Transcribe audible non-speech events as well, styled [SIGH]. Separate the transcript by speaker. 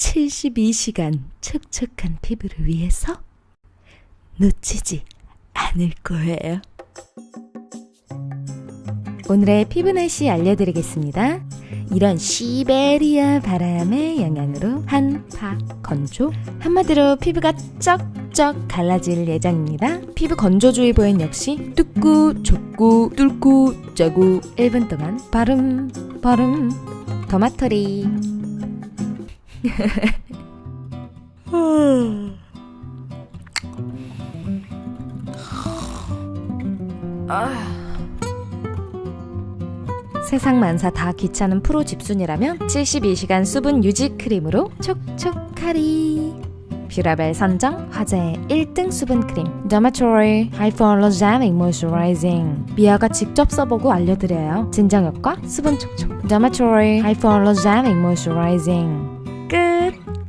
Speaker 1: 72시간 촉촉한 피부를 위해서 놓치지 않을 거예요. 오늘의 피부 날씨 알려드리겠습니다. 이런 시베리아 바람의 영향으로 한파 건조 한마디로 피부가 쩍쩍 갈라질 예정입니다. 피부 건조주의보엔 역시 뜯고 좁고 뚫고 짜고 1분 동안 바름 바름 더마터리 [LAUGHS] 세상 만사 다 귀찮은 프로 집순이라면 72시간 수분 유지 크림으로 촉촉하리. 뷰라벨 선정 화제의 1등 수분 크림 더마토리 하이퍼알러제닉 모이스처라이징 미아가 직접 써보고 알려드려요. 진정 효과 수분 촉촉. 더마토 끝!